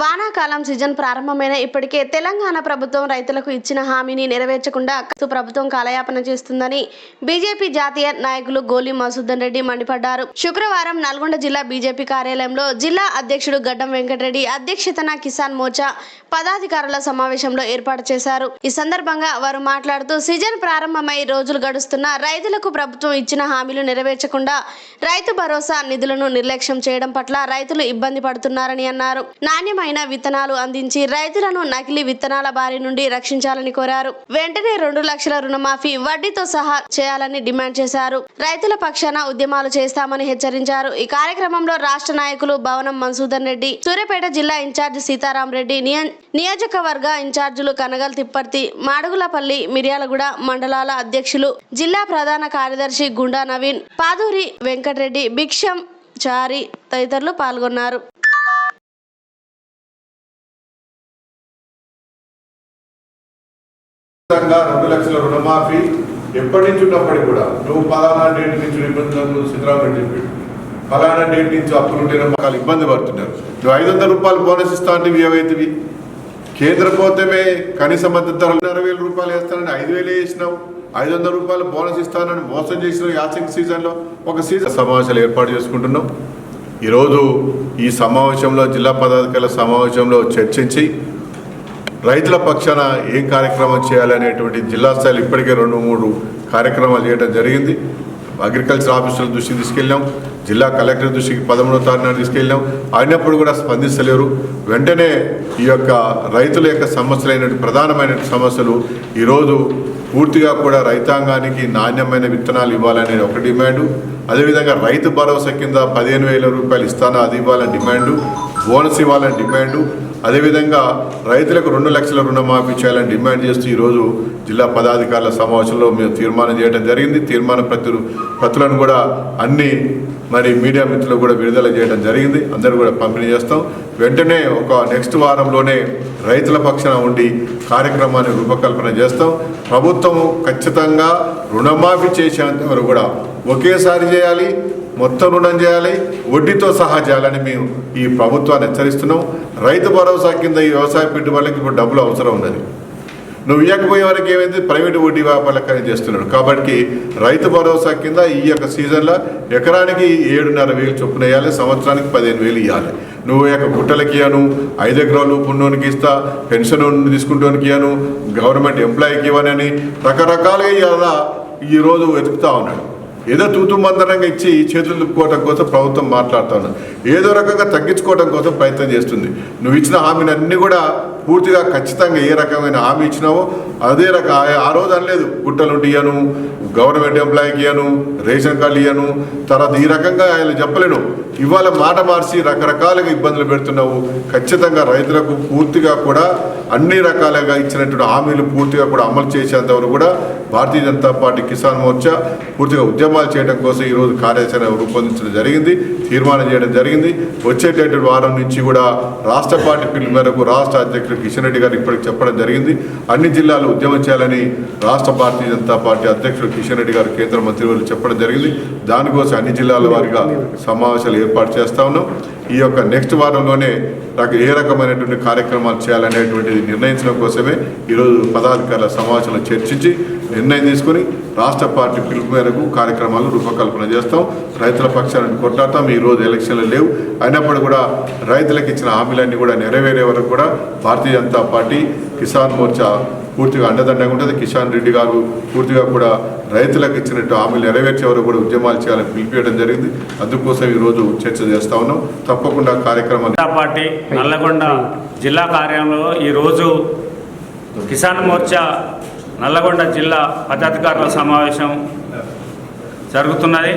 వానాకాలం సీజన్ ప్రారంభమైన ఇప్పటికే తెలంగాణ ప్రభుత్వం రైతులకు ఇచ్చిన హామీని నెరవేర్చకుండా ప్రభుత్వం కాలయాపన చేస్తుందని బీజేపీ జాతీయ నాయకులు గోలి మసూదన్ రెడ్డి మండిపడ్డారు. శుక్రవారం నల్గొండ జిల్లా బీజేపీ కార్యాలయంలో జిల్లా అధ్యక్షుడు గడ్డం వెంకటరెడ్డి అధ్యక్షతన కిసాన్ మోర్చా పదాధికారుల సమావేశంలో ఏర్పాటు చేశారు. ఈ సందర్భంగా వారు మాట్లాడుతూ సీజన్ ప్రారంభమై రోజులు గడుస్తున్న రైతులకు ప్రభుత్వం ఇచ్చిన హామీలు నెరవేర్చకుండా రైతు భరోసా నిధులను నిర్లక్ష్యం చేయడం పట్ల రైతులు ఇబ్బంది పడుతున్నారని అన్నారు. నాణ్యమైన విత్తనాలు అందించి రైతులను నకిలీ విత్తనాల బారి నుండి రక్షించాలని కోరారు. వెంటనే రెండు లక్షల రుణమాఫీ వడ్డీతో సహా చేయాలని డిమాండ్ చేశారు. రైతుల పక్షాన ఉద్యమాలు చేస్తామని హెచ్చరించారు. ఈ కార్యక్రమంలో రాష్ట్ర నాయకులు భవనం మన్సూదర్ రెడ్డి సూర్యాపేట జిల్లా ఇన్ఛార్జ్ సీతారాం రెడ్డి నియ- నియోజకవర్గ ఇన్ఛార్జీలు కనగల్ తిప్పర్తి మాడుగులపల్లి మిర్యాలగూడ మండలాల అధ్యక్షులు జిల్లా ప్రధాన కార్యదర్శి గుండా నవీన్ పాదూరి వెంకటరెడ్డి భిక్షం చారి తదితరులు పాల్గొన్నారు. రెండు లక్షల రుణమాఫీ ఎప్పటి నుంచి ఉన్నప్పటికీ కూడా నువ్వు పలానా డేట్ నుంచి నిబంధనలు సిద్ధరామరెడ్డి చెప్పాడు పలానా డేట్ నుంచి అప్పులు ఉంటేనే మాకు ఇబ్బంది పడుతున్నారు. నువ్వు ఐదు వందల రూపాయలు బోనస్ ఇస్తా అంటే ఏవైతివి? కేంద్ర పోతమే కనీస మద్దతు ధర అరవై వేల రూపాయలు వేస్తానని ఐదు వేలే వేసినావు ఐదు వందల రూపాయలు బోనస్ ఇస్తానని మోసం చేసిన యాసింగ్ సీజన్లో ఒక సీజన్ సమావేశాలు ఏర్పాటు చేసుకుంటున్నాం. ఈరోజు ఈ సమావేశంలో జిల్లా పదాధికారుల సమావేశంలో చర్చించి రైతుల పక్షాన ఏం కార్యక్రమం చేయాలనేటువంటి జిల్లా స్థాయిలో ఇప్పటికే రెండు మూడు కార్యక్రమాలు చేయడం జరిగింది. అగ్రికల్చర్ ఆఫీసుల దృష్టికి తీసుకెళ్ళాం. జిల్లా కలెక్టర్ దృష్టికి పదమూడో తారీఖున తీసుకెళ్ళాం. అయినప్పుడు కూడా స్పందిస్తలేరు. వెంటనే ఈ యొక్క రైతుల యొక్క సమస్యలైన ప్రధానమైన సమస్యలు ఈరోజు పూర్తిగా కూడా రైతాంగానికి నాణ్యమైన విత్తనాలు ఇవ్వాలనేది ఒక డిమాండు. అదేవిధంగా రైతు భరోసా కింద పదిహేను వేల రూపాయలు ఇస్తానా అది ఇవ్వాలని డిమాండు. బోనస్ ఇవ్వాలని డిమాండు. అదేవిధంగా రైతులకు రెండు లక్షల రుణమాఫీ చేయాలని డిమాండ్ చేస్తూ ఈరోజు జిల్లా పదాధికారుల సమావేశంలో మేము తీర్మానం చేయడం జరిగింది. తీర్మాన ప్రతులు ప్రతులను కూడా అన్ని మరి మీడియా మిత్రులు కూడా విడుదల చేయడం జరిగింది. అందరూ కూడా పంపిణీ చేస్తాం. వెంటనే ఒక నెక్స్ట్ వారంలోనే రైతుల పక్షాన ఉండి కార్యక్రమాన్ని రూపకల్పన చేస్తాం. ప్రభుత్వము ఖచ్చితంగా రుణమాఫీ చేసేంత వరకు కూడా ఒకేసారి చేయాలి. మొత్తం రుణం చేయాలి వడ్డీతో సహా చేయాలని మేము ఈ ప్రభుత్వాన్ని హెచ్చరిస్తున్నాం. రైతు భరోసా కింద ఈ వ్యవసాయ పెట్టుబడులకు ఇప్పుడు డబ్బులు అవసరం ఉన్నది. నువ్వు ఇవ్వకపోయే వరకు ఏమైంది? ప్రైవేట్ వడ్డీ వ్యాపారాలకని చేస్తున్నాడు కాబట్టి రైతు భరోసా కింద ఈ యొక్క సీజన్లో ఎకరానికి ఏడున్నర వేలు చొప్పున వేయాలి సంవత్సరానికి పదిహేను వేలు ఇవ్వాలి నువ్వు యొక్క గుట్టలకి ఇవ్వను ఐదు ఎకరాలు పుణ్యోనికి ఇస్తా పెన్షన్ తీసుకుంటోనికి ఇవ్వను గవర్నమెంట్ ఎంప్లాయీకి ఇవ్వనని రకరకాలుగా ఇవాళ ఈరోజు వెతుకుతా ఉన్నాడు. ఏదో తూతుమందరంగా ఇచ్చి చేతులు దుప్పుకోవడం కోసం ప్రభుత్వం మాట్లాడుతా ఏదో రకంగా తగ్గించుకోవడం కోసం ప్రయత్నం చేస్తుంది. నువ్వు ఇచ్చిన హామీలన్నీ కూడా పూర్తిగా ఖచ్చితంగా ఏ రకమైన హామీ ఇచ్చినావో అదే రక ఆ రోజు అనలేదు. గుట్టలు ఇయ్యను గవర్నమెంట్ ఎంప్లాయీకి ఇయ్యను రేషన్ కార్డు ఇయ్యను. తర్వాత ఈ రకంగా ఆయన చెప్పలేను. ఇవాళ మాట మార్చి రకరకాలుగా ఇబ్బందులు పెడుతున్నావు. ఖచ్చితంగా రైతులకు పూర్తిగా కూడా అన్ని రకాలుగా ఇచ్చినటువంటి హామీలు పూర్తిగా కూడా అమలు చేసేంతవరకు కూడా భారతీయ జనతా పార్టీ కిసాన్ మోర్చా పూర్తిగా ఉద్యమాలు చేయడం కోసం ఈరోజు కార్యాచరణ రూపొందించడం జరిగింది. తీర్మానం చేయడం జరిగింది. వచ్చేటటువంటి వారం నుంచి కూడా రాష్ట్ర పార్టీ పిలుపు మేరకు రాష్ట్ర అధ్యక్షుడు కిషన్ రెడ్డి గారు ఇప్పటికి చెప్పడం జరిగింది. అన్ని జిల్లాలు ఉద్యమం చేయాలని రాష్ట్ర భారతీయ జనతా పార్టీ అధ్యక్షుడు కిషన్ రెడ్డి గారు కేంద్ర మంత్రివర్యులు చెప్పడం జరిగింది. దానికోసం అన్ని జిల్లాల వారిగా సమావేశాలు ఏర్పాటు చేస్తా ఉన్నాం. ఈ యొక్క నెక్స్ట్ వారంలోనే నాకు ఏ రకమైనటువంటి కార్యక్రమాలు చేయాలనేటువంటిది నిర్ణయించడం కోసమే ఈరోజు పదాధికారుల సమావేశంలో చర్చించి నిర్ణయం తీసుకుని రాష్ట్ర పార్టీ పిలుపు మేరకు కార్యక్రమాలు రూపకల్పన చేస్తాం. రైతుల పక్షాలను కొట్లాడతాం. ఈరోజు ఎలక్షన్లు లేవు. అయినప్పుడు కూడా రైతులకు ఇచ్చిన హామీలన్నీ కూడా నెరవేరే వరకు కూడా భారతీయ జనతా పార్టీ కిసాన్ మోర్చా పూర్తిగా అండదండగా ఉంటుంది. కిషన్ రెడ్డి గారు పూర్తిగా కూడా రైతులకు ఇచ్చినట్టు హామీలు నెరవేర్చే వరకు కూడా ఉద్యమాలు చేయాలని పిలిపియడం జరిగింది. అందుకోసం ఈరోజు చర్చ చేస్తా ఉన్నాం. తప్పకుండా కార్యక్రమాన్ని పార్టీ నల్లగొండ జిల్లా కార్యాలయంలో ఈరోజు కిసాన్ మోర్చా నల్లగొండ జిల్లా పదాధికారుల సమావేశం జరుగుతున్నది.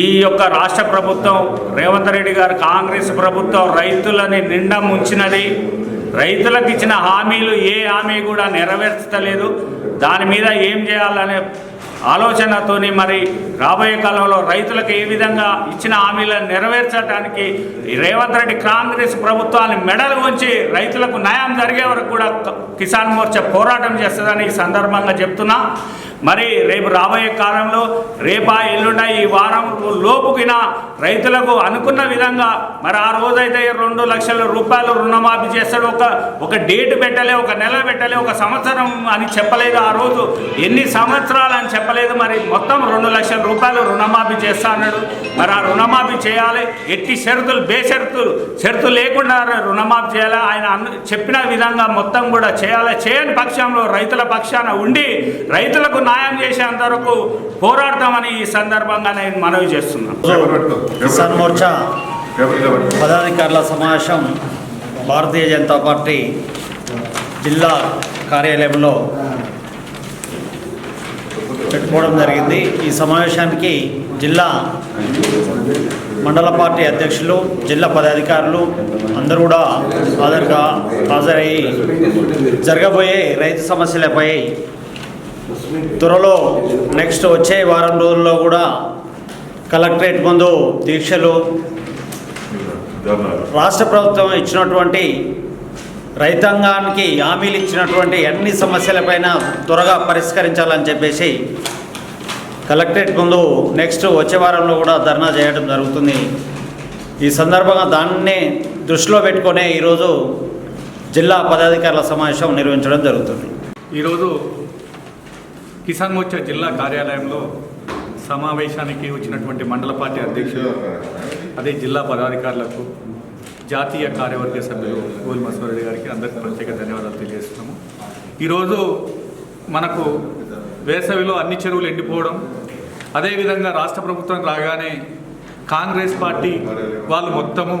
ఈ యొక్క రాష్ట్ర ప్రభుత్వం రేవంత్ రెడ్డి గారు కాంగ్రెస్ ప్రభుత్వం రైతులని నిండా ముంచినది. రైతులకు ఇచ్చిన హామీలు ఏ హామీ కూడా నెరవేర్చలేదు. దాని మీద ఏం చేయాలనే ఆలోచనతోని మరి రాబోయే కాలంలో రైతులకు ఏ విధంగా ఇచ్చిన హామీలను నెరవేర్చడానికి రేవంత్ రెడ్డి కాంగ్రెస్ ప్రభుత్వాన్ని మెడలు ఉంచి రైతులకు న్యాయం జరిగే వరకు కూడా కిసాన్ మోర్చా పోరాటం చేస్తుందని ఈ సందర్భంగా చెప్తున్నా. మరి రేపు రాబోయే కాలంలో రేపా ఎల్లుండ ఈ వారం లోపుకిన రైతులకు అనుకున్న విధంగా మరి ఆ రోజైతే రెండు లక్షల రూపాయలు రుణమాఫీ చేస్తాడు. ఒక ఒక డేట్ పెట్టలే ఒక నెల పెట్టలే ఒక సంవత్సరం అని చెప్పలేదు ఆ రోజు. ఎన్ని సంవత్సరాలు అని చెప్పలేదు. మరి మొత్తం రెండు లక్షల రూపాయలు రుణమాఫీ చేస్తా అన్నాడు. మరి ఆ రుణమాఫీ చేయాలి. ఎట్టి షరతులు బేషరతులు షరతులు లేకుండా రుణమాఫీ చేయాలి? ఆయన చెప్పిన విధంగా మొత్తం కూడా చేయాలి? చేయని పక్షంలో రైతుల పక్షాన ఉండి రైతులకు న్యాయం చేసేంత వరకు పోరాడతామని ఈ సందర్భంగా నేను మనవి చేస్తున్నాను. కిసాన్ మోర్చా. పదాధికారుల సమావేశం భారతీయ జనతా పార్టీ జిల్లా కార్యాలయంలో పెట్టుకోవడం జరిగింది ఈ సమావేశానికి జిల్లా మండల పార్టీ అధ్యక్షులు జిల్లా పదాధికారులు అందరూ కూడా హాజరుగా హాజరయ్యి జరగబోయే రైతు సమస్యలపై త్వరలో నెక్స్ట్ వచ్చే వారం రోజుల్లో కూడా కలెక్టరేట్ ముందు దీక్షలు. రాష్ట్ర ప్రభుత్వం ఇచ్చినటువంటి రైతాంగానికి హామీలు ఇచ్చినటువంటి అన్ని సమస్యలపైన త్వరగా పరిష్కరించాలని చెప్పేసి కలెక్టరేట్ ముందు నెక్స్ట్ వచ్చే వారంలో కూడా ధర్నా చేయడం జరుగుతుంది ఈ సందర్భంగా దాన్నే దృష్టిలో పెట్టుకునే ఈరోజు జిల్లా పదాధికారుల సమావేశం నిర్వహించడం జరుగుతుంది ఈరోజు కిసాన్ మోర్చా జిల్లా కార్యాలయంలో సమావేశానికి వచ్చినటువంటి మండల పార్టీ అధ్యక్షులు అదే జిల్లా పదాధికారులకు జాతీయ కార్యవర్గ సభ్యులు గోల్ మసూరెడ్డి గారికి అందరికీ ప్రత్యేక ధన్యవాదాలు తెలియజేస్తున్నాము. ఈరోజు మనకు వేసవిలో అన్ని చెరువులు ఎండిపోవడం అదేవిధంగా రాష్ట్ర ప్రభుత్వం రాగానే కాంగ్రెస్ పార్టీ వాళ్ళు మొత్తము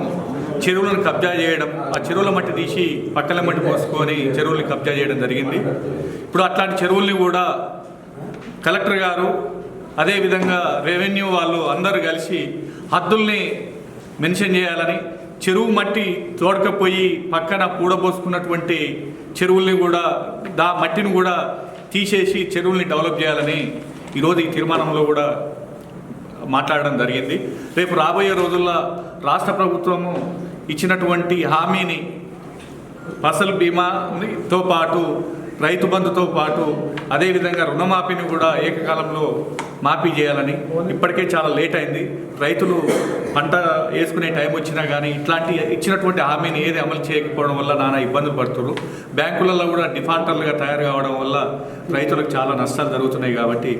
చెరువులను కబ్జా చేయడం ఆ చెరువుల మట్టి తీసి పక్కల మట్టి పోసుకొని చెరువుల్ని కబ్జా చేయడం జరిగింది. ఇప్పుడు అట్లాంటి చెరువుల్ని కూడా కలెక్టర్ గారు అదేవిధంగా రెవెన్యూ వాళ్ళు అందరూ కలిసి హద్దుల్ని మెన్షన్ చేయాలని చెరువు మట్టి తోడకపోయి పక్కన పూడబోసుకున్నటువంటి చెరువుల్ని కూడా దా మట్టిని కూడా తీసేసి చెరువుల్ని డెవలప్ చేయాలని ఈరోజు ఈ తీర్మానంలో కూడా మాట్లాడడం జరిగింది. రేపు రాబోయే రోజుల్లో రాష్ట్ర ప్రభుత్వము ఇచ్చినటువంటి హామీని ఫసల్ బీమాతో పాటు రైతు బంధుతో పాటు అదేవిధంగా రుణమాఫీని కూడా ఏకకాలంలో మాఫీ చేయాలని ఇప్పటికే చాలా లేట్ అయింది. రైతులు పంట వేసుకునే టైం వచ్చినా కానీ ఇట్లాంటి ఇచ్చినటువంటి హామీని ఏది అమలు చేయకపోవడం వల్ల నానా ఇబ్బందులు పడుతున్నారు బ్యాంకులలో కూడా డిఫాల్టర్లుగా తయారు కావడం వల్ల రైతులకు చాలా నష్టాలు జరుగుతున్నాయి కాబట్టి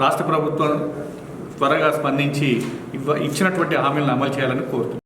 రాష్ట్ర ప్రభుత్వం త్వరగా స్పందించి ఇచ్చినటువంటి హామీలను అమలు చేయాలని కోరుతున్నాను